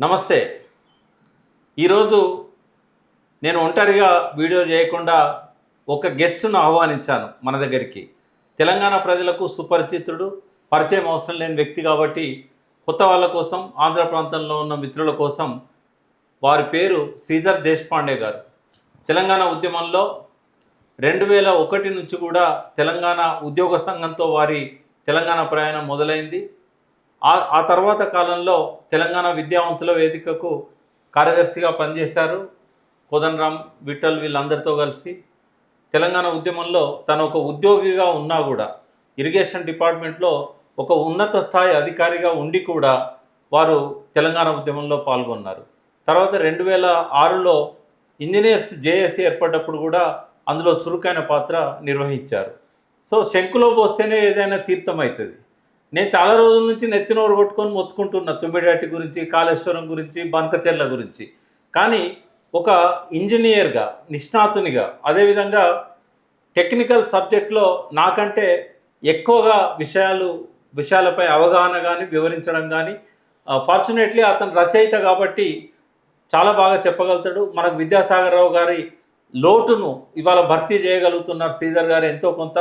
నమస్తే. ఈరోజు నేను ఒంటరిగా వీడియో చేయకుండా ఒక గెస్ట్ను ఆహ్వానించాను మన దగ్గరికి. తెలంగాణ ప్రజలకు సుపరిచితుడు పరిచయం అవసరం లేని వ్యక్తి కాబట్టి కొత్త వాళ్ళ కోసం ఆంధ్ర ప్రాంతంలో ఉన్న మిత్రుల కోసం వారి పేరు శ్రీధర్ దేశపాండే గారు. తెలంగాణ ఉద్యమంలో రెండు వేల ఒకటి నుంచి కూడా తెలంగాణ ఉద్యోగ సంఘంతో వారి తెలంగాణ ప్రయాణం మొదలైంది. ఆ ఆ తర్వాత కాలంలో తెలంగాణ విద్యావంతుల వేదికకు కార్యదర్శిగా పనిచేశారు కోదండరామ్ విఠల్ వీళ్ళందరితో కలిసి. తెలంగాణ ఉద్యమంలో తను ఒక ఉద్యోగిగా ఉన్నా కూడా ఇరిగేషన్ డిపార్ట్మెంట్లో ఒక ఉన్నత స్థాయి అధికారిగా ఉండి కూడా వారు తెలంగాణ ఉద్యమంలో పాల్గొన్నారు. తర్వాత రెండు వేల ఆరులో ఇంజనీర్స్ జేఏసీ ఏర్పడ్డప్పుడు కూడా అందులో చురుకైన పాత్ర నిర్వహించారు. సో శంకులో పోస్తేనే ఏదైనా తీర్థం అవుతుంది నేను చాలా రోజుల నుంచి నెత్తినోరు కొట్టుకొని మొత్తుకుంటున్నా తుమ్మిడాటి గురించి కాళేశ్వరం గురించి బంకచెర్ల గురించి. కానీ ఒక ఇంజనీర్గా నిష్ణాతునిగా అదేవిధంగా టెక్నికల్ సబ్జెక్ట్లో నాకంటే ఎక్కువగా విషయాలు విషయాలపై అవగాహన కానీ వివరించడం కానీ ఫార్చునేట్లీ అతను రచయిత కాబట్టి చాలా బాగా చెప్పగలుగుతాడు. మనకు విద్యాసాగర్ రావు గారి లోటును ఇవాళ భర్తీ చేయగలుగుతున్నారు శ్రీధర్ గారు ఎంతో కొంత.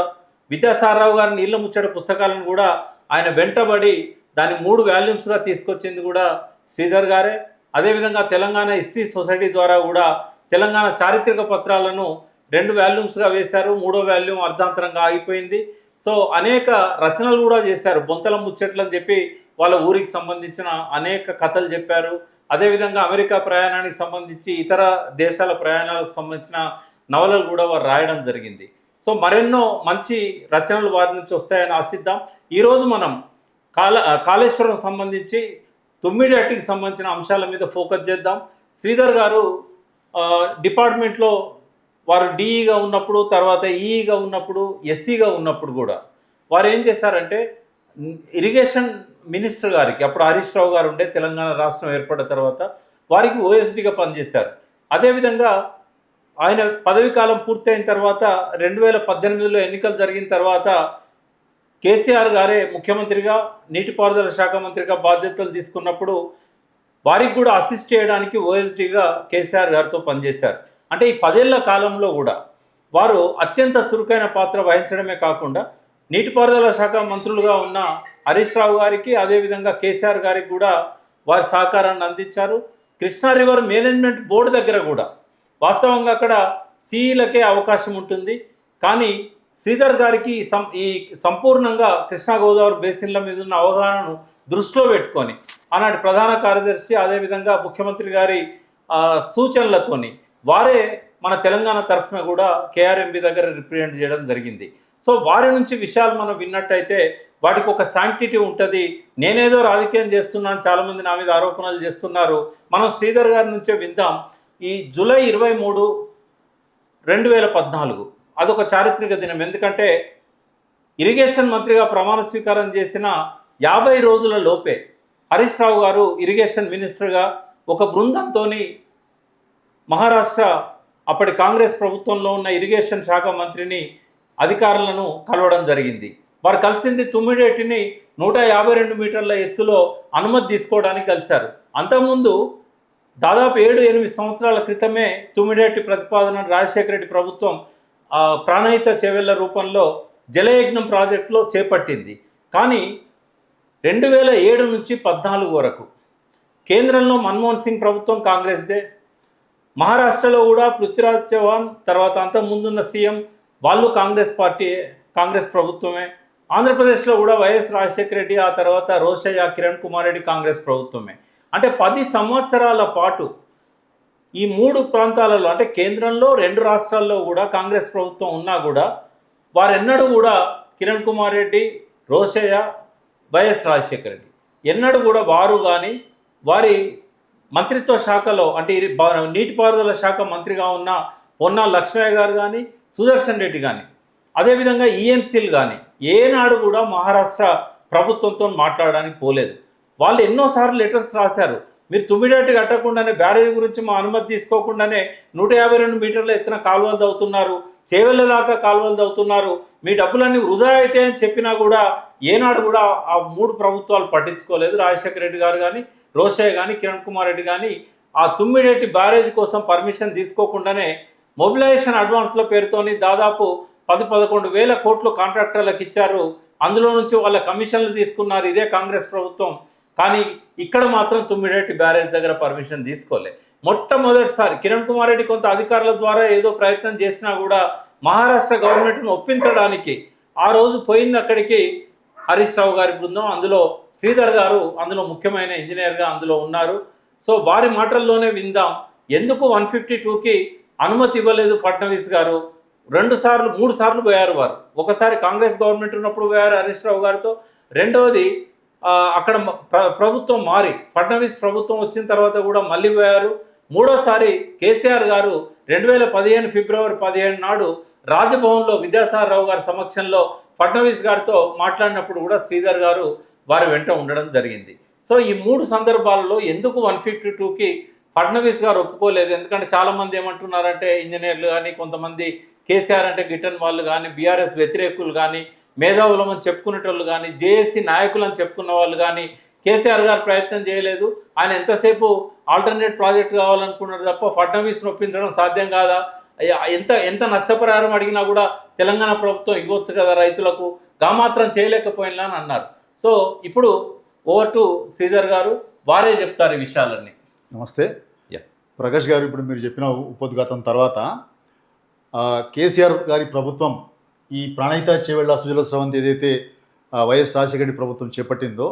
విద్యాసాగర్ రావు గారి నీళ్ళ ముచ్చట పుస్తకాలను కూడా ఆయన వెంటబడి దాన్ని మూడు వాల్యూమ్స్గా తీసుకొచ్చింది కూడా శ్రీధర్ గారే. అదేవిధంగా తెలంగాణ హిస్టరీ సొసైటీ ద్వారా కూడా తెలంగాణ చారిత్రక పత్రాలను రెండు వాల్యూమ్స్గా వేశారు. మూడో వాల్యూమ్ అర్ధాంతరంగా ఆగిపోయింది. సో అనేక రచనలు కూడా చేశారు. బొంతల ముచ్చట్లు అని చెప్పి వాళ్ళ ఊరికి సంబంధించిన అనేక కథలు చెప్పారు. అదేవిధంగా అమెరికా ప్రయాణానికి సంబంధించి ఇతర దేశాల ప్రయాణాలకు సంబంధించిన నవలలు కూడా వారు రాయడం జరిగింది. సో మరెన్నో మంచి రచనలు వారి నుంచి వస్తాయని ఆశిద్దాం. ఈరోజు మనం కాల కాళేశ్వరం సంబంధించి తొమ్మిడేటికి సంబంధించిన అంశాల మీద ఫోకస్ చేద్దాం. శ్రీధర్ గారు డిపార్ట్మెంట్లో వారు డిఈగా ఉన్నప్పుడు తర్వాత ఈఈగా ఉన్నప్పుడు ఎస్సీగా ఉన్నప్పుడు కూడా వారు ఏం చేశారంటే ఇరిగేషన్ మినిస్టర్ గారికి అప్పుడు హరీష్ రావు గారు ఉండే తెలంగాణ రాష్ట్రం ఏర్పడిన తర్వాత వారికి ఓఎస్డీగా పనిచేశారు. అదేవిధంగా ఆయన పదవీ కాలం పూర్తయిన తర్వాత రెండు వేల పద్దెనిమిదిలో ఎన్నికలు జరిగిన తర్వాత కేసీఆర్ గారే ముఖ్యమంత్రిగా నీటిపారుదల శాఖ మంత్రిగా బాధ్యతలు తీసుకున్నప్పుడు వారికి కూడా అసిస్ట్ చేయడానికి ఓఎస్డీగా కేసీఆర్ గారితో పనిచేశారు. అంటే ఈ పదేళ్ళ కాలంలో కూడా వారు అత్యంత చురుకైన పాత్ర వహించడమే కాకుండా నీటిపారుదల శాఖ మంత్రులుగా ఉన్న హరీష్ రావు గారికి అదేవిధంగా కేసీఆర్ గారికి కూడా వారి సహకారాన్ని అందించారు. కృష్ణా రివర్ మేనేజ్మెంట్ బోర్డు దగ్గర కూడా వాస్తవంగా అక్కడ సీఈలకే అవకాశం ఉంటుంది. కానీ శ్రీధర్ గారికి సం ఈ సంపూర్ణంగా కృష్ణా గోదావరి బేసిన్ల మీద ఉన్న అవగాహనను దృష్టిలో పెట్టుకొని ఆనాటి ప్రధాన కార్యదర్శి అదేవిధంగా ముఖ్యమంత్రి గారి సూచనలతోని వారే మన తెలంగాణ తరఫున కూడా కేఆర్ఎంబి దగ్గర రిప్రజెంట్ చేయడం జరిగింది. సో వారి నుంచి విషయాలు మనం విన్నట్టయితే వాటికి ఒక శాంక్టిటీ ఉంటుంది. నేనేదో రాజకీయం చేస్తున్నాను చాలామంది నా మీద ఆరోపణలు చేస్తున్నారు. మనం శ్రీధర్ గారి నుంచే విందాం. ఈ జూలై ఇరవై మూడు రెండు వేల పద్నాలుగు. అదొక చారిత్రక దినం. ఎందుకంటే ఇరిగేషన్ మంత్రిగా ప్రమాణ స్వీకారం చేసిన యాభై రోజుల లోపే హరీష్ రావు గారు ఇరిగేషన్ మినిస్టర్గా ఒక బృందంతో మహారాష్ట్ర అప్పటి కాంగ్రెస్ ప్రభుత్వంలో ఉన్న ఇరిగేషన్ శాఖ మంత్రిని అధికారులను కలవడం జరిగింది. వారు కలిసింది తుమ్మిడేటిని నూట యాభై రెండు మీటర్ల ఎత్తులో అనుమతి తీసుకోవడానికి కలిశారు. అంతకుముందు దాదాపు ఏడు ఎనిమిది సంవత్సరాల క్రితమే తుమ్మిడేటి ప్రతిపాదన రాజశేఖర రెడ్డి ప్రభుత్వం ప్రాణహిత చెవెళ్ళ రూపంలో జలయజ్ఞం ప్రాజెక్టులో చేపట్టింది. కానీ రెండు వేల ఏడు నుంచి పద్నాలుగు వరకు కేంద్రంలో మన్మోహన్ సింగ్ ప్రభుత్వం కాంగ్రెస్దే మహారాష్ట్రలో కూడా పృథ్వీరాజ్ చౌహాన్ తర్వాత అంతకుముందున్న సీఎం వాళ్ళు కాంగ్రెస్ పార్టీ కాంగ్రెస్ ప్రభుత్వమే. ఆంధ్రప్రదేశ్లో కూడా వైఎస్ రాజశేఖర రెడ్డి ఆ తర్వాత రోషయ్య కిరణ్ కుమార్ రెడ్డి కాంగ్రెస్ ప్రభుత్వమే. అంటే పది సంవత్సరాల పాటు ఈ మూడు ప్రాంతాలలో అంటే కేంద్రంలో రెండు రాష్ట్రాల్లో కూడా కాంగ్రెస్ ప్రభుత్వం ఉన్నా కూడా వారెన్నడూ కూడా కిరణ్ కుమార్ రెడ్డి రోషయ్య వైఎస్ రాజశేఖర రెడ్డి ఎన్నడూ కూడా వారు కానీ వారి మంత్రిత్వ శాఖలో అంటే ఇది బా- నీటిపారుదల శాఖ మంత్రిగా ఉన్న పొన్నా లక్ష్మయ్య గారు కానీ సుదర్శన్ రెడ్డి కానీ అదేవిధంగా ఈఎన్సీలు కానీ ఏనాడు కూడా మహారాష్ట్ర ప్రభుత్వంతో మాట్లాడడానికి పోలేదు. వాళ్ళు ఎన్నోసార్లు లెటర్స్ రాశారు. మీరు తుమ్మిడేటు కట్టకుండానే బ్యారేజ్ గురించి మా అనుమతి తీసుకోకుండానే నూట యాభై రెండు మీటర్ల ఎత్తున కాలువలు తవ్వుతున్నారు. చేవెళ్ళ దాకా కాలువలు తవ్వుతున్నారు. మీ డబ్బులన్నీ వృధా అయితే అని చెప్పినా కూడా ఏనాడు కూడా ఆ మూడు ప్రభుత్వాలు పట్టించుకోలేదు. రాజశేఖర రెడ్డి గారు కానీ రోషయ్య కానీ కిరణ్ కుమార్ రెడ్డి కానీ ఆ తుమ్మిడేటి బ్యారేజ్ కోసం పర్మిషన్ తీసుకోకుండానే మొబిలైజేషన్ అడ్వాన్స్ల పేరుతోని దాదాపు పది పదకొండు వేల కోట్లు కాంట్రాక్టర్లకు ఇచ్చారు. అందులో నుంచి వాళ్ళ కమిషన్లు తీసుకున్నారు. ఇదే కాంగ్రెస్ ప్రభుత్వం. కానీ ఇక్కడ మాత్రం తుమ్మిడేటి బ్యారేజ్ దగ్గర పర్మిషన్ తీసుకోలే. మొట్టమొదటిసారి కిరణ్ కుమార్ రెడ్డి కొంత అధికారుల ద్వారా ఏదో ప్రయత్నం చేసినా కూడా మహారాష్ట్ర గవర్నమెంట్ను ఒప్పించడానికి ఆ రోజు పోయింది అక్కడికి హరీష్ రావు గారి బృందం అందులో శ్రీధర్ గారు అందులో ముఖ్యమైన ఇంజనీర్గా అందులో ఉన్నారు. సో వారి మాటల్లోనే విందాం. ఎందుకు వన్ ఫిఫ్టీ టూకి అనుమతి ఇవ్వలేదు ఫడ్నవీస్ గారు? రెండు సార్లు మూడు సార్లు పోయారు వారు. ఒకసారి కాంగ్రెస్ గవర్నమెంట్ ఉన్నప్పుడు పోయారు హరీష్ రావు గారితో. రెండవది అక్కడ ప్రభుత్వం మారి ఫడ్నవీస్ ప్రభుత్వం వచ్చిన తర్వాత కూడా మళ్ళీ పోయారు మూడోసారి కేసీఆర్ గారు రెండు వేల పదిహేను ఫిబ్రవరి పదిహేను నాడు రాజభవన్లో విద్యాసాగరరావు గారి సమక్షంలో ఫడ్నవీస్ గారితో మాట్లాడినప్పుడు కూడా శ్రీధర్ గారు వారి వెంట ఉండడం జరిగింది. సో ఈ మూడు సందర్భాలలో ఎందుకు వన్ ఫిఫ్టీ టూకి ఫడ్నవీస్ గారు ఒప్పుకోలేదు? ఎందుకంటే చాలామంది ఏమంటున్నారంటే ఇంజనీర్లు కానీ కొంతమంది కేసీఆర్ అంటే గిటన్ వాళ్ళు కానీ బీఆర్ఎస్ వ్యతిరేకులు కానీ మేధావులం అని చెప్పుకునేటోళ్ళు కానీ జేఏసీ నాయకులు అని చెప్పుకున్న వాళ్ళు కానీ కేసీఆర్ గారు ప్రయత్నం చేయలేదు. ఆయన ఎంతసేపు ఆల్టర్నేట్ ప్రాజెక్ట్ కావాలనుకున్నారు తప్ప ఫడ్నవీస్ను ఒప్పించడం సాధ్యం కాదా? ఎంత ఎంత నష్టపరిహారం అడిగినా కూడా తెలంగాణ ప్రభుత్వం ఇవ్వచ్చు కదా రైతులకు? గామాత్రం చేయలేకపోయినా అని అన్నారు. సో ఇప్పుడు ఓవర్ టు శ్రీధర్ గారు వారే చెప్తారు ఈ విషయాలన్నీ. నమస్తే. ప్రకాష్ గారు ఇప్పుడు మీరు చెప్పిన ఉపోద్ఘాతం తర్వాత కేసీఆర్ గారి ప్రభుత్వం ఈ ప్రాణహిత చేవెళ్ళ సుజల స్రవంతి ఏదైతే వైఎస్ రాజశేఖర ప్రభుత్వం చేపట్టిందో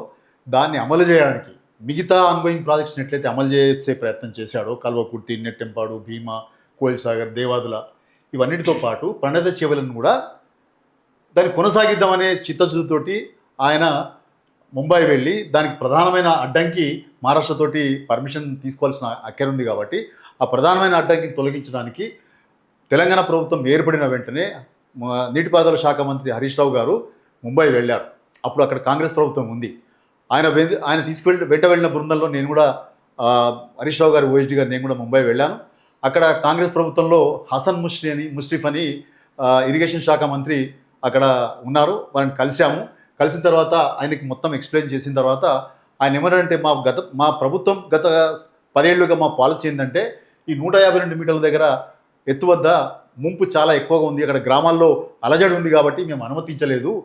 దాన్ని అమలు చేయడానికి మిగతా ఆన్గోయింగ్ ప్రాజెక్ట్స్ ఎట్లయితే అమలు చేసే ప్రయత్నం చేశాడో కల్వకుర్తి నెట్టెంపాడు భీమా కోయిల్ సాగర్ దేవాదుల ఇవన్నిటితో పాటు ప్రణత చేవలను కూడా దాన్ని కొనసాగిద్దామనే చిత్తశుద్ధితోటి ఆయన ముంబై వెళ్ళి దానికి ప్రధానమైన అడ్డంకి మహారాష్ట్రతోటి పర్మిషన్ తీసుకోవాల్సిన అక్కర ఉంది కాబట్టి ఆ ప్రధానమైన అడ్డంకిని తొలగించడానికి తెలంగాణ ప్రభుత్వం ఏర్పడిన వెంటనే నీటిపారుదల శాఖ మంత్రి హరీష్ రావు గారు ముంబై వెళ్ళారు. అప్పుడు అక్కడ కాంగ్రెస్ ప్రభుత్వం ఉంది. ఆయన ఆయన తీసుకువెళ్ళి వెంట వెళ్ళిన బృందంలో నేను కూడా హరీష్ రావు గారు ఓఎస్డీ గారు నేను కూడా ముంబై వెళ్ళాను. అక్కడ కాంగ్రెస్ ప్రభుత్వంలో హసన్ ముష్రి అని ముష్రిఫ్ అని ఇరిగేషన్ శాఖ మంత్రి అక్కడ ఉన్నారు. వారిని కలిశాము. కలిసిన తర్వాత ఆయనకి మొత్తం ఎక్స్ప్లెయిన్ చేసిన తర్వాత ఆయన ఏమన్నారంటే మా గత మా ప్రభుత్వం గత పదేళ్ళుగా మా పాలసీ ఏంటంటే ఈ నూట యాభై రెండు మీటర్ల దగ్గర ఎత్తు వద్ద ముంపు చాలా ఎక్కువగా ఉంది. అక్కడ గ్రామాల్లో అలజడి ఉంది కాబట్టి మేము అనుమతించలేదు.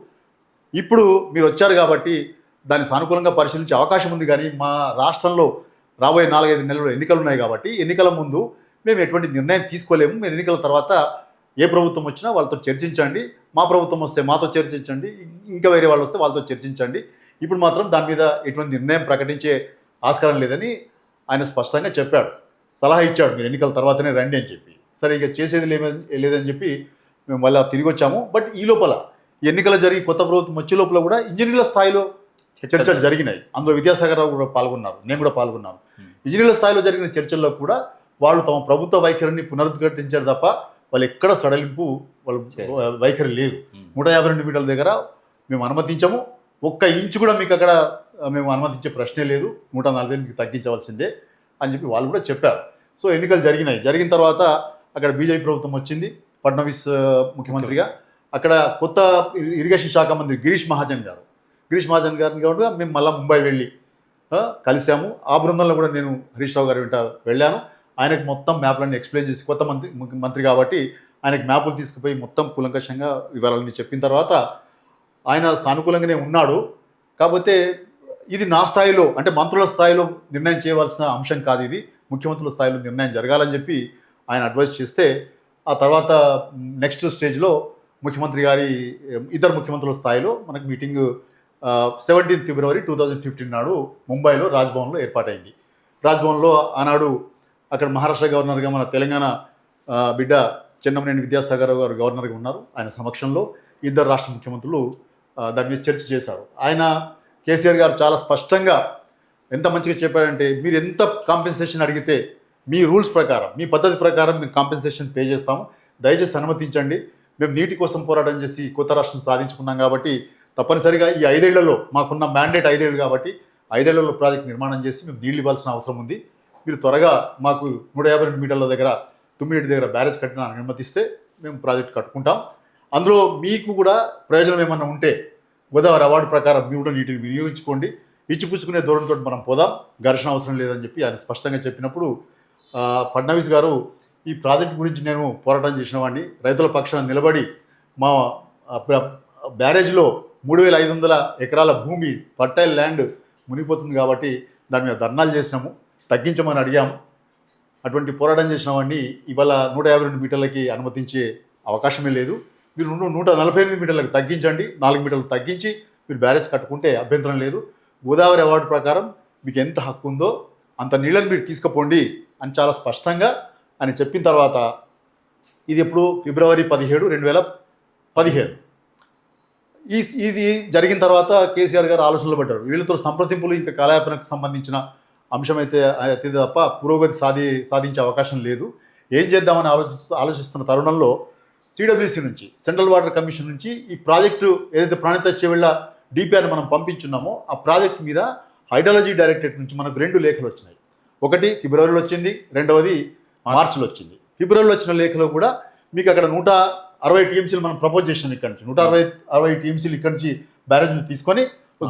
ఇప్పుడు మీరు వచ్చారు కాబట్టి దాన్ని సానుకూలంగా పరిశీలించే అవకాశం ఉంది కానీ మా రాష్ట్రంలో రాబోయే నాలుగైదు నెలలు ఎన్నికలు ఉన్నాయి కాబట్టి ఎన్నికల ముందు మేము ఎటువంటి నిర్ణయం తీసుకోలేము. మేము ఎన్నికల తర్వాత ఏ ప్రభుత్వం వచ్చినా వాళ్ళతో చర్చించండి. మా ప్రభుత్వం వస్తే మాతో చర్చించండి. ఇంకా వేరే వాళ్ళు వస్తే వాళ్ళతో చర్చించండి. ఇప్పుడు మాత్రం దాని మీద ఎటువంటి నిర్ణయం ప్రకటించే ఆస్కారం లేదని ఆయన స్పష్టంగా చెప్పాడు. సలహా ఇచ్చాడు. మీరు ఎన్నికల తర్వాతనే రండి అని చెప్పి. సరే ఇక చేసేది లేమే లేదని చెప్పి మేము మళ్ళీ తిరిగి వచ్చాము బట్ ఈ లోపల ఎన్నికలు జరిగి కొత్త ప్రభుత్వం వచ్చే లోపల కూడా ఇంజనీర్ల స్థాయిలో చర్చలు జరిగినాయి. అందులో విద్యాసాగర్ రావు కూడా పాల్గొన్నారు. నేను కూడా పాల్గొన్నాను. Hmm. ఇంజనీర్ల స్థాయిలో జరిగిన చర్చల్లో కూడా వాళ్ళు తమ ప్రభుత్వ వైఖరిని పునరుద్ఘాటించారు తప్ప వాళ్ళు ఎక్కడ సడలింపు వాళ్ళ. వైఖరి లేదు. Hmm. నూట యాభై రెండు మీటర్ల దగ్గర మేము అనుమతించము. ఒక్క ఇంచు కూడా మీకు అక్కడ మేము అనుమతించే ప్రశ్నే లేదు. నూట నలభై మీకు తగ్గించవలసిందే అని చెప్పి వాళ్ళు కూడా చెప్పారు. సో ఎన్నికలు జరిగినాయి. జరిగిన తర్వాత అక్కడ బీజేపీ ప్రభుత్వం వచ్చింది ఫడ్నవీస్ ముఖ్యమంత్రిగా. అక్కడ కొత్త ఇరి- ఇరిగేషన్ శాఖ మంత్రి గిరీష్ మహాజన్ గారు. గిరీష్ మహాజన్ గారిని కూడా మేము మళ్ళీ ముంబై వెళ్ళి కలిసాము ఆ బృందంలో కూడా నేను హరీష్ రావు గారి వెంట వెళ్ళాను. ఆయనకు మొత్తం మ్యాప్లన్నీ ఎక్స్ప్లెయిన్ చేసి కొత్త మంత్రి మంత్రి కాబట్టి ఆయనకు మ్యాపులు తీసుకుపోయి మొత్తం కూలంకషంగా వివరాలన్నీ చెప్పిన తర్వాత ఆయన సానుకూలంగానే ఉన్నాడు. కాకపోతే ఇది నా స్థాయిలో అంటే మంత్రుల స్థాయిలో నిర్ణయం చేయవలసిన అంశం కాదు ఇది. ముఖ్యమంత్రుల స్థాయిలో నిర్ణయం జరగాలని చెప్పి ఆయన అడ్వైస్ చేస్తే ఆ తర్వాత నెక్స్ట్ స్టేజ్లో ముఖ్యమంత్రి గారి ఇద్దరు ముఖ్యమంత్రుల స్థాయిలో మనకు meeting seventeenth February two thousand fifteen నాడు ముంబైలో రాజ్భవన్లో ఏర్పాటైంది. రాజ్భవన్లో ఆనాడు అక్కడ మహారాష్ట్ర గవర్నర్గా మన తెలంగాణ బిడ్డ చెన్నమనేని విద్యాసాగర్ గారు గవర్నర్గా ఉన్నారు. ఆయన సమక్షంలో ఇద్దరు రాష్ట్ర ముఖ్యమంత్రులు దాని మీద చర్చ చేశారు. ఆయన కేసీఆర్ గారు చాలా స్పష్టంగా ఎంత మంచిగా చెప్పాడంటే మీరు ఎంత కాంపెన్సేషన్ అడిగితే మీ రూల్స్ ప్రకారం మీ పద్ధతి ప్రకారం మేము కాంపెన్సేషన్ పే చేస్తాము. దయచేసి అనుమతించండి. మేము నీటి కోసం పోరాటం చేసి కొత్త రాష్ట్రం సాధించుకున్నాం కాబట్టి తప్పనిసరిగా ఈ ఐదేళ్ళలో మాకున్న మ్యాండేట్ ఐదేళ్ళు కాబట్టి ఐదేళ్ళలో ప్రాజెక్ట్ నిర్మాణం చేసి మేము నీళ్ళు ఇవ్వాల్సిన అవసరం ఉంది. మీరు త్వరగా మాకు నూట యాభై రెండు మీటర్ల దగ్గర తుమ్మిడి దగ్గర బ్యారేజ్ కట్టిన అనుమతిస్తే మేము ప్రాజెక్ట్ కట్టుకుంటాం. అందులో మీకు కూడా ప్రయోజనం ఏమన్నా ఉంటే గోదావరి అవార్డు ప్రకారం మీరు కూడా నీటిని వినియోగించుకోండి. ఇచ్చిపుచ్చుకునే దూరంతో మనం పోదాం. ఘర్షణ అవసరం లేదని చెప్పి ఆయన స్పష్టంగా చెప్పినప్పుడు ఫడ్నవీస్ గారు ఈ ప్రాజెక్ట్ గురించి నేను పోరాటం చేసిన వాడిని. రైతుల పక్షాన నిలబడి మా ప్ర- బ్యారేజ్లో మూడు వేల ఐదు వందల ఎకరాల భూమి ఫర్టైల్ ల్యాండ్ మునిగిపోతుంది కాబట్టి దాని మీద ధర్నాలు చేసినాము తగ్గించమని అడిగాము అటువంటి పోరాటం చేసిన వాడిని ఇవాళ నూట యాభై రెండు మీటర్లకి అనుమతించే అవకాశమే లేదు. మీరు నూట నలభై ఎనిమిది మీటర్లకు తగ్గించండి. నాలుగు మీటర్లు తగ్గించి మీరు బ్యారేజ్ కట్టుకుంటే అభ్యంతరం లేదు. గోదావరి అవార్డు ప్రకారం మీకు ఎంత హక్కు ఉందో అంత నీళ్ళని మీరు తీసుకుపోండి. అని చాలా స్పష్టంగా అని చెప్పిన తర్వాత ఇది ఎప్పుడు? ఫిబ్రవరి పదిహేడు రెండు వేల పదిహేను. ఈ ఇది జరిగిన తర్వాత కేసీఆర్ గారు ఆలోచనలు పడ్డారు. వీళ్ళతో సంప్రదింపులు ఇంకా కాలయాపనకు సంబంధించిన అంశమైతే అయితే తప్ప పురోగతి సాధి సాధించే అవకాశం లేదు. ఏం చేద్దామని ఆలోచి ఆలోచిస్తున్న తరుణంలో సిడబ్ల్యూసీ నుంచి సెంట్రల్ వాటర్ కమిషన్ నుంచి ఈ ప్రాజెక్టు ఏదైతే ప్రాణిత చెవిళ్ళ డిపిఆర్ మనం పంపించున్నామో ఆ ప్రాజెక్ట్ మీద హైడ్రాలజీ డైరెక్టరేట్ నుంచి మనకు రెండు లేఖలు వచ్చినాయి. ఒకటి ఫిబ్రవరిలో వచ్చింది రెండవది మార్చిలో వచ్చింది ఫిబ్రవరిలో వచ్చిన లేఖలో కూడా మీకు అక్కడ నూట అరవై టీఎంసీలు మనం ప్రపోజ్ చేసినాం ఇక్కడ నుంచి నూట అరవై అరవై టీఎంసీలు ఇక్కడ నుంచి బ్యారేజ్ తీసుకొని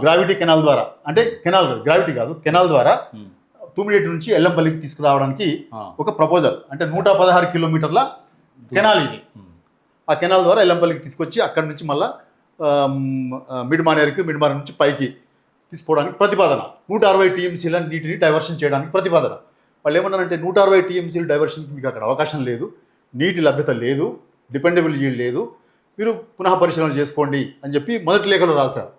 గ్రావిటీ కెనాల్ ద్వారా అంటే కెనాల్ కాదు గ్రావిటీ కాదు కెనాల్ ద్వారా ఉమ్. తుమ్మిడేటి నుంచి ఎల్లంపల్లికి తీసుకురావడానికి. ఒక ప్రపోజల్ అంటే నూట పదహారు కిలోమీటర్ల కెనాల్ ఇది. ఆ కెనాల్ ద్వారా ఎల్లంపల్లికి తీసుకొచ్చి అక్కడి నుంచి మళ్ళా మిడ్ మానేరుకి మిడ్ మానేరు నుంచి పైకి తీసుకోవడానికి ప్రతిపాదన. నూట అరవై టీఎంసీల నీటిని డైవర్షన్ చేయడానికి ప్రతిపాదన. వాళ్ళు ఏమన్నారంటే నూట అరవై టీఎంసీలు డైవర్షన్కి మీకు అక్కడ అవకాశం లేదు. నీటి లభ్యత లేదు. డిపెండబుల్ లేదు. మీరు పునః పరిశీలన చేసుకోండి అని చెప్పి మొదటి లేఖలో రాశారు.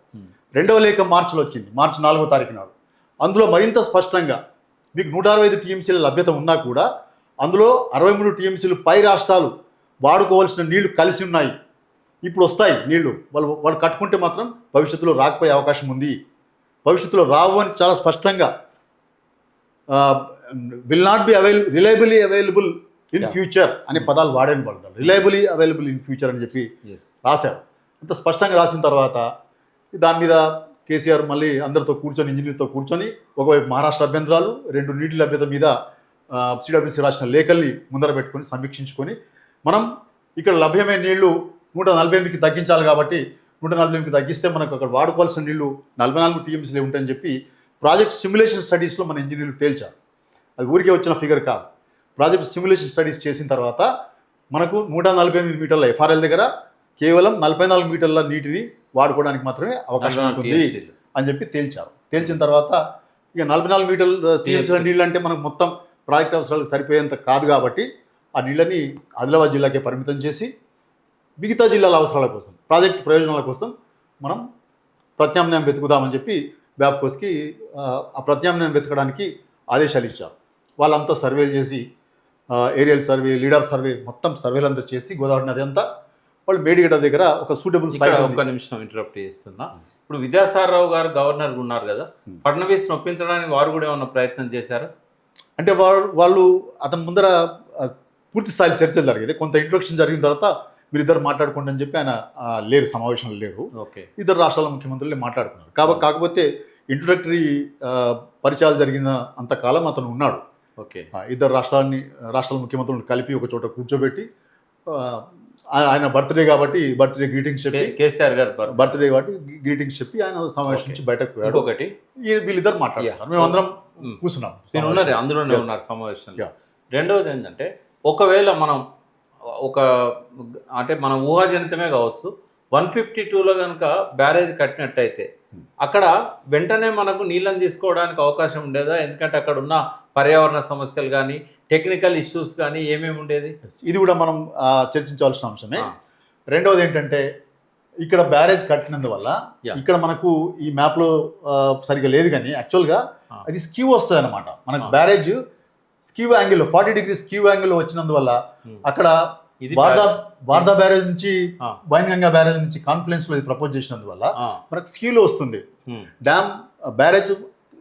రెండవ లేఖ మార్చిలో వచ్చింది. మార్చి నాలుగో తారీఖు నాడు. అందులో మరింత స్పష్టంగా మీకు నూట అరవై ఐదు టీఎంసీల లభ్యత ఉన్నా కూడా అందులో అరవై మూడు టీఎంసీలు పై రాష్ట్రాలు వాడుకోవాల్సిన నీళ్ళు కలిసి ఉన్నాయి. ఇప్పుడు వస్తాయి నీళ్ళు. వాళ్ళు వాళ్ళు కట్టుకుంటే మాత్రం భవిష్యత్తులో రాకపోయే అవకాశం ఉంది. భవిష్యత్తులో రావు అని చాలా స్పష్టంగా will not be avail reliably available in. Future అనే పదాలు వాడేని వాళ్ళు రిలయబుల్లీ అవైలబుల్ ఇన్ ఫ్యూచర్ అని చెప్పి. రాశారు అంత స్పష్టంగా రాసిన తర్వాత దాని మీద కేసీఆర్ మళ్ళీ అందరితో కూర్చొని ఇంజనీర్తో కూర్చొని ఒకవైపు మహారాష్ట్ర అభ్యంతరాలు రెండు నీటి లభ్యత మీద సిడబ్ల్యూసీ రాసిన లేఖల్ని ముందర పెట్టుకొని సమీక్షించుకొని మనం ఇక్కడ లభ్యమైన నీళ్ళు నూట నలభై ఎనిమిదికి తగ్గించాలి కాబట్టి నూట నలభై ఎనిమిదికి తగ్గిస్తే మనకు అక్కడ వాడుకోవాల్సిన నీళ్ళు నలభై నాలుగు టీఎంసీలే ఉంటాయని చెప్పి ప్రాజెక్ట్ సిమ్యులేషన్ స్టడీస్లో మన ఇంజనీర్లు తేల్చారు. అది ఊరికే వచ్చిన ఫిగర్ కాదు. ప్రాజెక్ట్ సిమ్యులేషన్ స్టడీస్ చేసిన తర్వాత మనకు నూట నలభై ఎనిమిది మీటర్ల ఎఫ్ఆర్ఎల్ దగ్గర కేవలం నలభై నాలుగు మీటర్ల నీటిని వాడుకోవడానికి మాత్రమే అవకాశం ఉంటుంది. అని చెప్పి తేల్చారు. తేల్చిన తర్వాత ఇక నలభై నాలుగు మీటర్ల టీఎంసీల నీళ్ళు అంటే మనకు మొత్తం ప్రాజెక్ట్ అవసరాలకు సరిపోయేంత కాదు కాబట్టి ఆ నీళ్ళని ఆదిలాబాద్ జిల్లాకే పరిమితం చేసి మిగతా జిల్లాల అవసరాల కోసం ప్రాజెక్ట్ ప్రయోజనాల కోసం మనం ప్రత్యామ్నాయం వెతుకుదామని చెప్పి వ్యాప్కోస్కి ఆ, ఆ ప్రత్యామ్నాయం వెతకడానికి ఆదేశాలు ఇచ్చారు. వాళ్ళంతా సర్వేలు చేసి ఏరియల్ సర్వే లీడర్ సర్వే మొత్తం సర్వేలు అంతా చేసి గోదావరి నది అంతా వాళ్ళు మేడిగడ్డ దగ్గర ఒక సూటబుల్ ఒక్క నిమిషం ఇంటరప్ట్ చేస్తున్నా. ఇప్పుడు విద్యాసాగరరావు గారు గవర్నర్ ఉన్నారు కదా Hmm. ఫడ్నవీస్ నొప్పించడానికి వారు కూడా ఏమన్నా ప్రయత్నం చేశారు? అంటే వాళ్ళు వాళ్ళు అతని ముందర పూర్తి స్థాయి చర్చలు జరిగేది కొంత ఇంట్రొడక్షన్ జరిగిన తర్వాత మీరిద్దరు మాట్లాడుకోండి అని చెప్పి ఆయన లేరు సమావేశంలో లేరు. ఓకే. ఇద్దరు రాష్ట్రాల ముఖ్యమంత్రులే మాట్లాడుకున్నారు. కాబ కాకపోతే ఇంట్రొడక్టరీ పరిచయాలు జరిగిన అంతకాలం అతను ఉన్నాడు. ఓకే. ఇద్దరు రాష్ట్రాన్ని రాష్ట్రాల ముఖ్యమంత్రులను కలిపి ఒక చోట కూర్చోబెట్టి ఆయన బర్త్డే కాబట్టి బర్త్డే గ్రీటింగ్స్ చెప్పి కేసీఆర్ గారు బర్- బర్త్డే కాబట్టి గ్రీటింగ్స్ చెప్పి ఆయన సమావేశం నుంచి బయటకు పోయాడు. ఈ- వీళ్ళిద్దరు మాట్లాడుతున్నారు మేమందరం Hmm. కూర్చున్నాం. నేను అందులోనే. ఉన్నారు సమావేశంలో. Yeah. రెండవది ఏంటంటే ఒకవేళ మనం ఒక అంటే మన ఊహాజనితమే కావచ్చు వన్ ఫిఫ్టీ టూలో కనుక బ్యారేజ్ కట్టినట్టయితే అక్కడ వెంటనే మనకు నీళ్ళని తీసుకోవడానికి అవకాశం ఉండేదా ఎందుకంటే అక్కడ ఉన్న పర్యావరణ సమస్యలు కానీ టెక్నికల్ ఇష్యూస్ కానీ ఏమేమి ఉండేది. ఇది కూడా మనం చర్చించాల్సిన అంశమే. రెండవది ఏంటంటే ఇక్కడ బ్యారేజ్ కట్టినందువల్ల. ఇక్కడ మనకు ఈ మ్యాప్లో సరిగా లేదు కానీ యాక్చువల్గా. అది స్క్యూ వస్తుంది అనమాట మనకు. Barrage skew angle forty degree skew angle వచ్చినందువల్ల Hmm. అక్కడ వార్దా వార్దా బ్యారేజ్ నుంచి ఆ. వైన్గంగా బ్యారేజ్ నుంచి కాన్ఫరెన్స్లో ఇది ప్రపోజ్ చేసినందువల్ల మనకు స్క్యూలో వస్తుంది. ఉమ్. డ్యామ్ బ్యారేజ్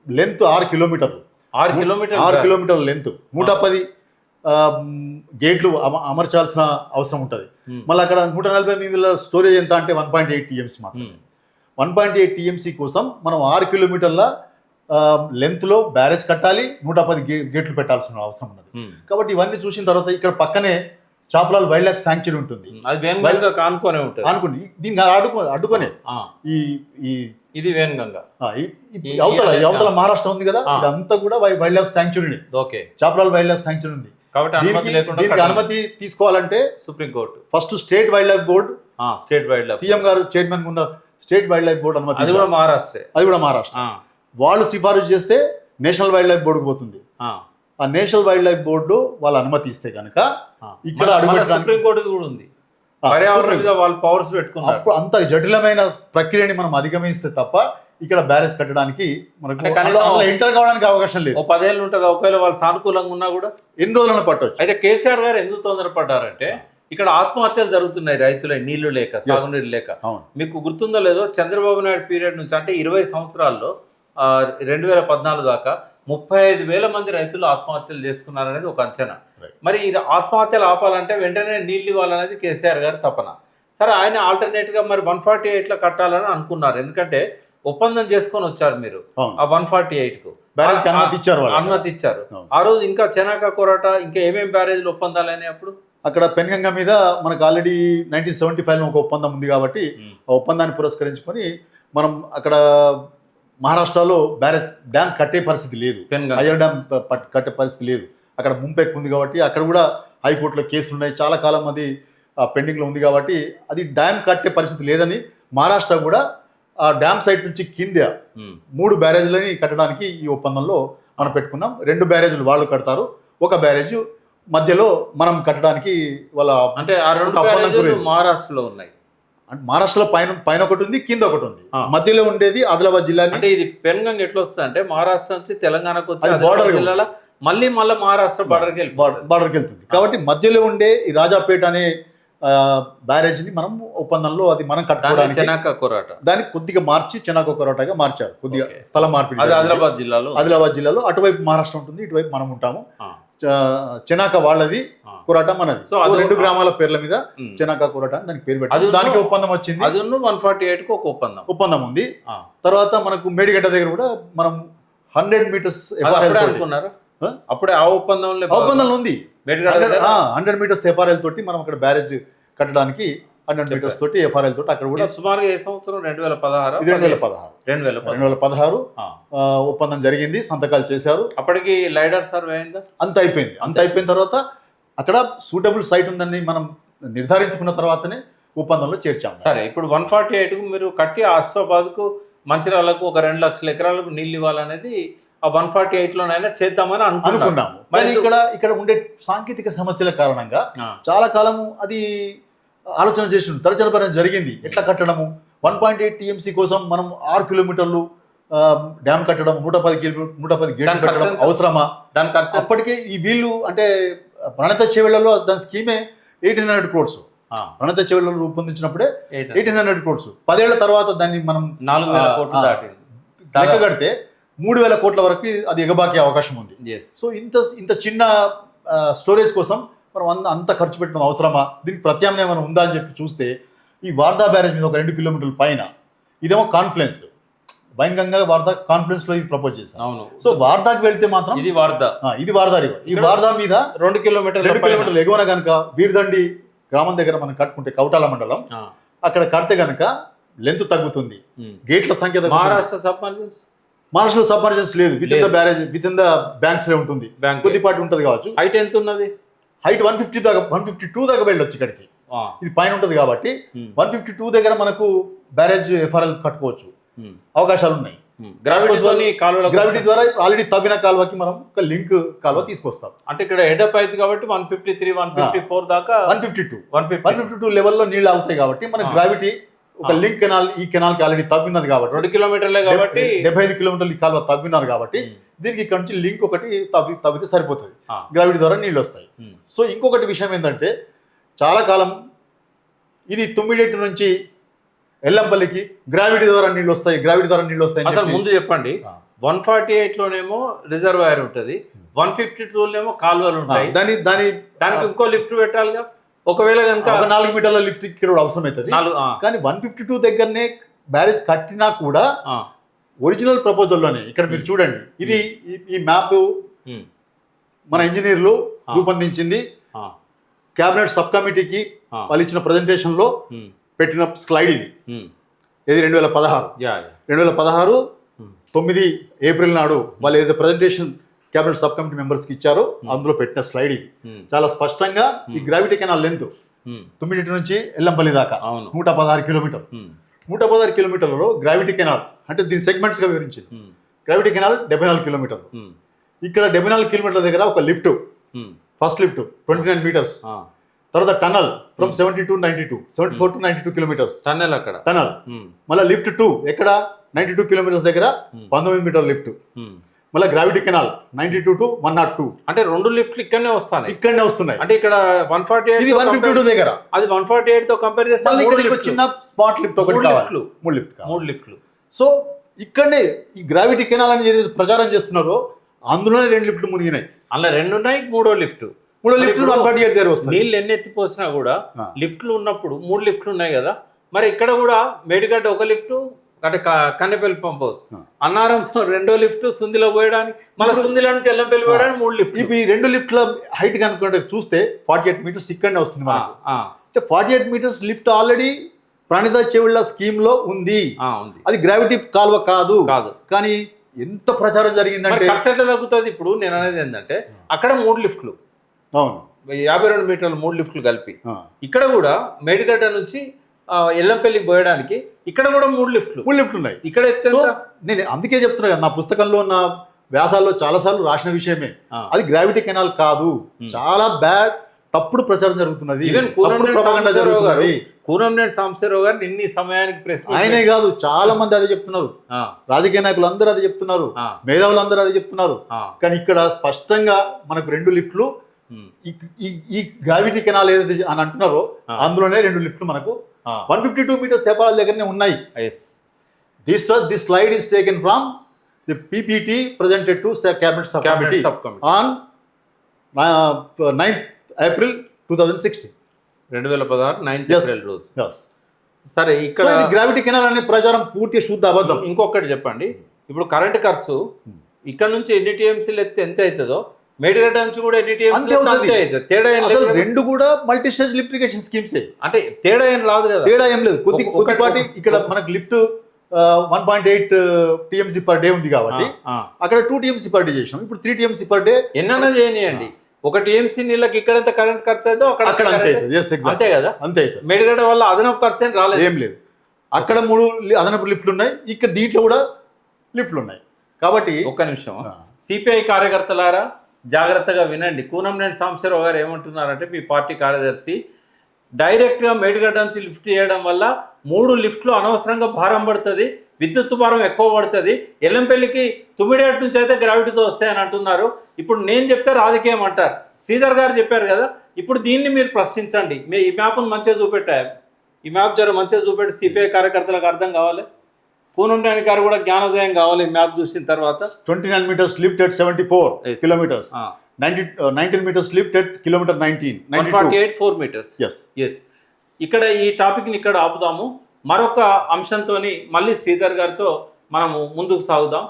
లెంత్ ఆరు కిలోమీటర్లు. ఆరు కిలోమీటర్ ఆరు కిలోమీటర్ల లెంత్. నూట పది గేట్లు అమ- అమర్చాల్సిన అవసరం ఉంటుంది. Hmm. మళ్ళీ అక్కడ నూట నలభై ఎనిమిదిల స్టోరేజ్ ఎంత అంటే వన్ పాయింట్ ఎయిట్ టీఎంసీ మాత్రం వన్ పాయింట్ ఎయిట్ టీఎంసీ కోసం మనం ఆరు కిలోమీటర్ల లెంత్లో బ్యారేజ్ కట్టాలి నూట పది గేట్లు పెట్టాల్సిన అవసరం ఉన్నది. ఉమ్. కాబట్టి ఇవన్నీ చూసిన తర్వాత ఇక్కడ పక్కనే చాపలాల్ వైల్డ్ లైఫ్ శాంక్చురీ ఉంటుంది వేణుగంగ కానుకొనే ఉంటుంది. అనుకోండి. దీనికి అడ్డుకో అడ్డుకొనే ఈ ఇది వేణుగంగ అవతల అవతల మహారాష్ట్ర ఉంది కదా. ఇదంతా కూడా wild life sanctuary okay. Chaprala wild life sanctuary ఉంది దీనికి. అనుమతి తీసుకోవాలంటే supreme court first state wild life board state wild life CM garu chairman ఉన్న స్టేట్ వైల్డ్ లైఫ్ బోర్డు అనుమతి అది కూడా. మహారాష్ట్రే. అది కూడా మహారాష్ట్ర. వాళ్ళు సిఫారసు చేస్తే నేషనల్ వైల్డ్ లైఫ్ బోర్డుకు పోతుంది. ఆ, నేషనల్ వైల్డ్ లైఫ్ బోర్డు వాళ్ళు అనుమతి ఇస్తే కనుక. ఇక్కడ సుప్రీంకోర్టు కూడా ఉంది. వాళ్ళు పవర్స్ పెట్టుకున్నారు. అంత జటిలమైన ప్రక్రియని మనం అధిగమిస్తే తప్ప ఇక్కడ బ్యారేజ్ కట్టడానికి మనకు ఎంటర్ కావడానికి అవకాశం లేదు. పదేళ్ళు ఉంటుంది. ఒకవేళ వాళ్ళు సానుకూలంగా ఉన్నా కూడా. ఎన్ని రోజులను పట్టవచ్చు అయితే కేసీఆర్ గారు ఎందుకు తొందరపడ్డారంటే ఇక్కడ ఆత్మహత్యలు జరుగుతున్నాయి రైతుల నీళ్ళు లేక సాగునీరు లేక. మీకు గుర్తుందో లేదో చంద్రబాబు నాయుడు పీరియడ్ నుంచి అంటే ఇరవై సంవత్సరాల్లో రెండు వేల పద్నాలుగు దాకా ముప్పై ఐదు వేల మంది రైతులు ఆత్మహత్యలు చేసుకున్నారనేది ఒక అంచనా. మరి ఈ ఆత్మహత్యలు ఆపాలంటే వెంటనే నీళ్ళు ఇవ్వాలనేది కేసీఆర్ గారి తపన. సరే ఆయన alternate గా మరి వన్ ఫార్టీ ఎయిట్లో కట్టాలని అనుకున్నారు. ఎందుకంటే ఒప్పందం చేసుకొని వచ్చారు మీరు ఆ వన్ ఫార్టీ ఎయిట్కు. అనుమతి ఇచ్చారు అనుమతి ఇచ్చారు. ఆ రోజు ఇంకా చెనాక కోరాట ఇంకా ఏమేం బ్యారేజ్లు ఒప్పందాలని అప్పుడు? అక్కడ పెన్గంగ మీద మనకు ఆల్రెడీ నైన్టీన్ సెవెంటీ ఫైవ్లో ఒక ఒప్పందం ఉంది కాబట్టి ఆ ఒప్పందాన్ని పురస్కరించుకొని మనం అక్కడ మహారాష్ట్రలో బ్యారేజ్ డ్యామ్ కట్టే పరిస్థితి లేదు. అయ్యర్ డ్యామ్ కట్టే పరిస్థితి లేదు. అక్కడ ముంపెక్ ఉంది కాబట్టి అక్కడ కూడా హైకోర్టులో కేసులు ఉన్నాయి చాలా కాలం అది పెండింగ్లో ఉంది కాబట్టి అది డ్యామ్ కట్టే పరిస్థితి లేదని మహారాష్ట్ర కూడా ఆ డ్యామ్ సైట్ నుంచి కింద. మూడు బ్యారేజ్లని కట్టడానికి ఈ ఒప్పందంలో మనం పెట్టుకున్నాం. రెండు బ్యారేజ్లు వాళ్ళు కడతారు. ఒక బ్యారేజ్ మధ్యలో మనం కట్టడానికి వాళ్ళ అంటే ఆ రెండు. మహారాష్ట్రలో ఉన్నాయి. అంటే మహారాష్ట్రలో పైన పైన ఒకటి ఉంది కింద ఒకటి ఉంది. మధ్యలో ఉండేది ఆదిలాబాద్ జిల్లాని అంటే ఇది పెన్గంగ్ ఎట్లా వస్తుంది అంటే మహారాష్ట్ర నుంచి తెలంగాణకు వచ్చి గా జిల్లాలో మళ్ళీ మళ్ళీ మహారాష్ట్ర బార్డర్కి వెళ్ళి బార్డర్కి వెళ్తుంది కాబట్టి మధ్యలో ఉండే ఈ రాజాపేట అనే బ్యారేజ్ని మనం ఒప్పందంలో అది మనం కట్టుకోవడానికి చెనాక కోరాట దాన్ని కొద్దిగా మార్చి చెనాకొకరోటగా మార్చారు కొద్దిగా. స్థలం మార్పిడి. ఆదిలాబాద్ జిల్లాలో ఆదిలాబాద్ జిల్లాలో అటువైపు మహారాష్ట్ర ఉంటుంది ఇటువైపు మనం ఉంటాము చెనాక వాళ్ళది. కొరాట మనది. సో అది- రెండు గ్రామాల పేర్ల మీద ఉమ్. చెనాక కొరాట దానికి పేరు పెట్టారు. దానికి ఒప్పందం వచ్చింది. అది వన్ ఫార్టీ ఎయిట్కు ఒక ఒప్పందం. ఒప్పందం ఉంది. తర్వాత మనకు మేడిగడ్డ దగ్గర కూడా మనం హండ్రెడ్ మీటర్స్ అనుకున్నారు? అప్పుడే ఆ ఒప్పందంలో ఒప్పందంలో ఉంది. హండ్రెడ్ మీటర్స్ ఎఫ్ఆర్ఎల్ తోటి మనం అక్కడ బ్యారేజ్ కట్టడానికి హండ్రెడ్ మీటర్స్ తోటి ఎఫ్ఆర్ఎల్ తోటి అక్కడ కూడా సుమారుగా ఏ సంవత్సరం? రెండు వేల పదహారు? రెండు వేల పదహారు. రెండు వేల రెండు వేల పదహారు ఒప్పందం జరిగింది. సంతకాలు చేశారు. అప్పటికి లైడర్ సర్వే అయిందా? అంత అయిపోయింది. అంత అయిపోయిన తర్వాత అక్కడ సూటబుల్ సైట్ ఉందని మనం నిర్ధారించుకున్న తర్వాతనే ఒప్పందంలో చేర్చాము. సరే ఇప్పుడు వన్ ఫార్టీ ఎయిట్కు మీరు కట్టి ఆసిఫాబాద్కు మంచిర్యాలకు ఒక రెండు లక్షల ఎకరాలకు నీళ్ళు ఇవ్వాలనేది ఆ వన్ ఫార్టీ ఎయిట్ లోనైనా చేద్దామని అనుకున్నాం. అనుకున్నాము. మరి ఇక్కడ ఇక్కడ ఉండే సాంకేతిక సమస్యల కారణంగా చాలా కాలం అది ఆలోచన చేసి తరచనపరం జరిగింది. ఎట్లా కట్టడము? వన్ పాయింట్ ఎయిట్ టీఎంసీ కోసం మనం ఆరు కిలోమీటర్లు డ్యామ్ కట్టడం నూట పది కిలో నూట పది గేట్లు కట్టడం? అవసరమా? దాని ఖర్చు? అప్పటికే ఈ వీళ్ళు అంటే ప్రణత చెవులలో దాని స్కీమే ఎయిటీన్ హండ్రెడ్ క్రోడ్స్ ఆ, ప్రణత చెవులలో రూపొందించినప్పుడే. ఎయిటీన్ హండ్రెడ్ క్రోడ్స్ పదేళ్ళ తర్వాత దాన్ని మనం నాలుగు వేల కోట్లు లెక్క కడితే మూడు వేల కోట్ల వరకు అది ఎగబాకే అవకాశం ఉంది. సో ఇంత ఇంత చిన్న స్టోరేజ్ కోసం మనం అంత అంత ఖర్చు పెట్టడం అవసరమా? దీనికి ప్రత్యామ్నాయం ఏమైనా ఉందా అని చెప్పి చూస్తే ఈ వార్దా బ్యారేజ్ మీద ఒక రెండు కిలోమీటర్ల పైన ఇదేమో కాన్ఫ్లుయెన్స్ బైన్గంగా వార్దా కాన్ఫరెన్స్లో ఇది ప్రపోజ్ చేశాను అవును. సో వార్దాకి వెళ్తే మాత్రం ఇది వార్త ఇది వార్దా ఈ వార్దా మీద రెండు కిలోమీటర్ల రెండు. కిలోమీటర్లు ఎగువన కనుక వీరదండి గ్రామం దగ్గర మనం కట్టుకుంటే కౌటాల మండలం అక్కడ కడితే కనుక లెంత్ తగ్గుతుంది. గేట్ల సంఖ్య మహారాష్ట్ర సబ్మర్జెన్స్ మహారాష్ట్రలో సబ్మర్జెన్స్ లేదు. With in the. Barrage with in the బ్యాంక్స్లో ఉంటుంది. బ్యాంక్ కొద్దిపాటి ఉంటుంది కావచ్చు. హైట్ ఎంత ఉన్నది? హైట్ వన్ ఫిఫ్టీ దాకా వన్ ఫిఫ్టీ టూ దాకా వెళ్ళొచ్చు ఇక్కడికి. ఇది పైన ఉంటుంది కాబట్టి వన్ ఫిఫ్టీ టూ దగ్గర మనకు బ్యారేజ్ ఎఫ్ఆర్ఎల్ కట్టుకోవచ్చు. అవకాశాలు ఉన్నాయి గ్రావిటీ ద్వారా ఆల్రెడీ తవ్విన కాలువకి మనం ఒక లింక్ కాలువ తీసుకొస్తాం. అంటే ఇక్కడ హెడప్ అయింది కాబట్టి one fifty three one fifty four దాకా one fifty two one one fifty fifty two లెవెల్లో నీళ్ళు అవుతాయి కాబట్టి మన. గ్రావిటీ ఒక. లింక్ కెనాల్ ఈ కెనాల్కి ఆల్రెడీ తవ్వినది కాబట్టి రెండు కిలోమీటర్లే కాబట్టి డెబ్బై ఐదు కిలోమీటర్లు ఈ కాలువ తవ్వినారు కాబట్టి దీనికి ఇక్కడ నుంచి లింక్ ఒకటి తవ్వి తవ్వితే సరిపోతుంది. గ్రావిటీ ద్వారా నీళ్ళు వస్తాయి. సో ఇంకొకటి విషయం ఏంటంటే చాలా కాలం ఇది తుమ్మిడేటి నుంచి ఎల్లంపల్లికి గ్రావిటీ ద్వారా నీళ్ళు వస్తాయి గ్రావిటీ ద్వారా నీళ్ళు వస్తాయి అసలు ముందు చెప్పండి. వన్ ఫార్టీ ఎయిట్ లోనేమో రిజర్వాయర్ ఉంటది వన్ ఫిఫ్టీ టూ లోనేమో కాలువలు ఉంటాయి. దాని దాని దానికి ఇంకో లిఫ్ట్ పెట్టాలిగా? ఒకవేళ కనుక ఒక నాలుగు మీటర్ల లిఫ్ట్ ఇక్కడ కూడా అవసరం అవుతుంది. కానీ వన్ ఫిఫ్టీ టూ దగ్గరనే బ్యారేజ్ కట్టినా కూడా ఒరిజినల్ ప్రపోజల్లోనే ఇక్కడ మీరు చూడండి. ఇది ఈ- మ్యాప్ మన ఇంజనీర్లు రూపొందించింది. క్యాబినెట్ సబ్ కమిటీకి. వాళ్ళు ఇచ్చిన ప్రజెంటేషన్లో పెట్టిన స్లైడ్ ఇది ఇది రెండు వేల పదహారు రెండు వేల పదహారు తొమ్మిది ఏప్రిల్ నాడు వాళ్ళు ఏదైతే ప్రజెంటేషన్ క్యాబినెట్ సబ్ కమిటీ మెంబర్స్కి ఇచ్చారో అందులో పెట్టిన స్లైడ్ ఇది. చాలా స్పష్టంగా ఈ గ్రావిటీ కెనాల్ లెంత్ ఉమ్, తొమ్మిది నుంచి ఎల్లంపల్లి దాకా నూట పదహారు కిలోమీటర్. నూట పదహారు కిలోమీటర్లలో గ్రావిటీ కెనాల్ అంటే దీని సెగ్మెంట్స్గా వివరించింది. గ్రావిటీ కెనాల్ డెబ్బై నాలుగు కిలోమీటర్లు ఇక్కడ డెబ్బై నాలుగు కిలోమీటర్ల దగ్గర ఒక lift first lift twenty nine metres తర్వాత tunnel from seventy to ninety two seventy four to ninety two kilometres tunnel అక్కడ. టనల్ మళ్ళీ లిఫ్ట్ టూ ఎక్కడ? నైన్టీ టూ కిలోమీటర్స్ దగ్గర పంతొమ్మిది మీటర్ లిఫ్ట్. మళ్ళీ gravity canal ninety two to one not two అంటే రెండు లిఫ్ట్లు ఇక్కడనే వస్తాయి ఇక్కడనే వస్తున్నాయి. అంటే ఇక్కడ వన్ ఫార్టీ ఇది వన్ ఫిఫ్టీ టూ దగ్గర. అది వన్ ఫార్టీ ఎయిట్తో కంపేర్ చేస్తే. చిన్న స్పాట్ లిఫ్ట్ ఒకటి మూడు కావాలి. లిఫ్ట్లు. మూడు లిఫ్ట్ మూడు లిఫ్ట్లు సో ఇక్కడనే ఈ గ్రావిటీ కెనాల్ అని ఏదైతే ప్రచారం చేస్తున్నారో అందులోనే రెండు లిఫ్ట్లు మునిగినాయి. అలా రెండు ఉన్నాయి మూడో లిఫ్ట్ మూడో లిఫ్ట్ వన్ ఫార్టీ ఎయిట్ దగ్గర వస్తుంది. నీళ్ళు ఎన్ని ఎత్తిపోసినా కూడా. లిఫ్ట్లు ఉన్నప్పుడు మూడు లిఫ్ట్లు ఉన్నాయి కదా మరి ఇక్కడ కూడా మేడిగడ్డ ఒక లిఫ్ట్ అంటే కన్నెపల్లి పంప్ హౌస్. అన్నారం రెండో లిఫ్ట్ సుందిలో పోయడానికి మళ్ళీ సుందిలో నుంచి ఎల్లంపల్లి పోయడానికి మూడు లిఫ్ట్ ఈ రెండు లిఫ్ట్ల హైట్ కనుకుంటే చూస్తే ఫార్టీ ఎయిట్ మీటర్స్ ఇక్కడనే వస్తుంది అంటే forty eight metres lift already Pranahita Chevella స్కీమ్లో ఉంది ఉంది. అది గ్రావిటీ కాలువ కాదు. కాదు. కానీ ఎంత ప్రచారం జరిగిందంటే ఖర్చు తగ్గుతుంది ఇప్పుడు? నేను అనేది ఏంటంటే అక్కడ మూడు లిఫ్ట్లు. అవును. యాభై రెండు మీటర్ల మూడు లిఫ్ట్లు కలిపి. ఇక్కడ కూడా మేడిగడ్డ నుంచి ఆ, ఎల్లంపల్లికి పోయడానికి ఇక్కడ కూడా మూడు లిఫ్ట్లు. మూడు లిఫ్ట్లు ఉన్నాయి. ఇక్కడ? నేను అందుకే చెప్తున్నా కదా నా పుస్తకంలో నా వ్యాసాల్లో చాలాసార్లు రాసిన విషయమే. అది గ్రావిటీ కెనాల్ కాదు. చాలా బ్యాడ్ తప్పుడు ప్రచారం జరుగుతున్నది. Propaganda సాంబశివరావు గారు నిన్ని సమయానికి ప్రెస్ ఆయనే కాదు చాలా మంది అదే చెప్తున్నారు. రాజకీయ నాయకులు అందరూ అదే చెప్తున్నారు. మేధావులు అందరూ అదే చెప్తున్నారు. కానీ ఇక్కడ స్పష్టంగా మనకు రెండు లిఫ్ట్లు ఈ- ఈ ఈ గ్రావిటీ కెనాల్ ఏదైతే అని అంటున్నారో ఆ. అందులోనే రెండు లిఫ్ట్లు మనకు వన్ ఫిఫ్టీ టూ మీటర్స్ సేపాల దగ్గరనే ఉన్నాయి. This was this slide is taken from the PPT presented to cabinet sub committee. On ninth April two thousand sixteen రెండు వేల పదహారు నైన్త్. ఏప్రిల్ రోజు. సరే ఇక్కడ గ్రావిటీ కెనాల్ అనే ప్రచారం పూర్తి శుద్ధ అబద్ధం. ఇంకొకటి చెప్పండి. ఇప్పుడు కరెంట్ ఖర్చు ఇక్కడ నుంచి ఎన్ని టీఎంసీలు ఎత్తే ఎంత అవుతుందో? మేడిగడ్డ నుంచి కూడా ఎన్ని అవుతుంది. తేడా అసలు? రెండు కూడా మల్టీ స్టేజ్ లిఫ్టిగేషన్ స్కీమ్సే అంటే తేడా ఏం రాదు కదా? తేడా ఏం లేదు. కొద్ది కొద్దిపాటి ఇక్కడ మనకు lift one point eight TMC per day ఉంది కాబట్టి. అక్కడ టూ టీఎంసీ పర్ డే చేసినాం. ఇప్పుడు త్రీ టీఎంసీ పర్ డే ఎన్నైనా చేయనియండి. ఒక టీఎంసీ నీళ్ళకి ఇక్కడ ఎంత కరెంట్ ఖర్చు అయితే అక్కడ అక్కడ అంత అంతే కదా? అంతే అవుతుంది. మేడిగడ్డ వల్ల అదనపు ఖర్చు ఏం రాలేదు. ఏం లేదు. అక్కడ మూడు అదనపు లిఫ్ట్లు ఉన్నాయి. ఇక్కడ దీంట్లో కూడా లిఫ్ట్లు ఉన్నాయి. కాబట్టి ఒక్క నిమిషం. సిపిఐ కార్యకర్తలారా? జాగ్రత్తగా వినండి. కూనంనేని సాంబశివరావు గారు ఏమంటున్నారంటే మీ పార్టీ కార్యదర్శి డైరెక్ట్గా మేడిగడ్డ నుంచి లిఫ్ట్ చేయడం వల్ల మూడు లిఫ్ట్లు అనవసరంగా భారం పడుతుంది విద్యుత్ భారం ఎక్కువ పడుతుంది ఎల్లంపల్లికి తుమ్మిడేటి నుంచి అయితే గ్రావిటీతో వస్తాయని అంటున్నారు. ఇప్పుడు నేను చెప్తే రాజకీయం అంటారు. శ్రీధర్ గారు చెప్పారు కదా ఇప్పుడు దీన్ని మీరు ప్రశ్నించండి. మీ ఈ మ్యాప్ను మంచిగా చూపెట్టా ఈ మ్యాప్ జర మంచిగా చూపెట్టి సిపిఐ కార్యకర్తలకు అర్థం కావాలి? కూనంనేని గారు కూడా జ్ఞానోదయం కావాలి మ్యాప్ చూసిన తర్వాత. Twenty nine metres lift at seventy four. Kilometres. Ninety nineteen metres lift at kilometre nineteen ninety forty eight four metres. Yes yes ఇక్కడ ఈ టాపిక్ని ఇక్కడ ఆపుదాము. మరొక అంశంతో మళ్ళీ శ్రీధర్ గారితో మనము ముందుకు సాగుదాం.